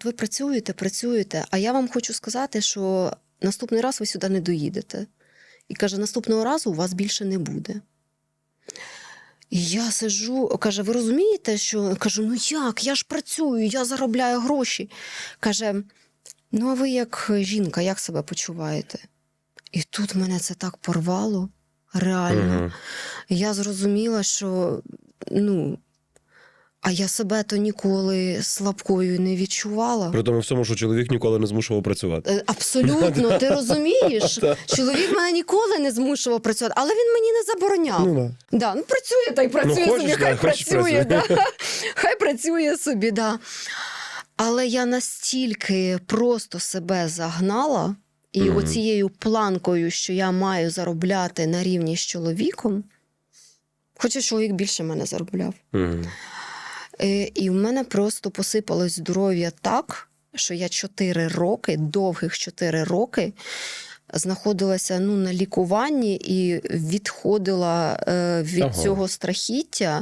от ви працюєте, працюєте, а я вам хочу сказати, що наступний раз ви сюди не доїдете. І каже, наступного разу у вас більше не буде. І я сиджу, каже, ви розумієте, що кажу, ну як? Я ж працюю, я заробляю гроші. Каже, ну а ви як жінка, як себе почуваєте? І тут мене це так порвало, реально. Мгм. Я зрозуміла, що ну, а я себе то ніколи слабкою не відчувала. При тому всьому, що чоловік ніколи не змушував працювати. Е, Абсолютно, ти розумієш? Чоловік мене ніколи не змушував працювати, але він мені не забороняв. Ну, да. Да, ну працює та й працює хочеш, собі, да, хай хочеш, працює, да. хай працює собі, да. Але я настільки просто себе загнала, і Мгм. оцією планкою, що я маю заробляти на рівні з чоловіком, хоча чоловік більше мене заробляв. Мгм. Е, І в мене просто посипалось здоров'я так, що я 4 роки, довгих 4 роки, знаходилася ну, на лікуванні і відходила е, від Ага. цього страхіття.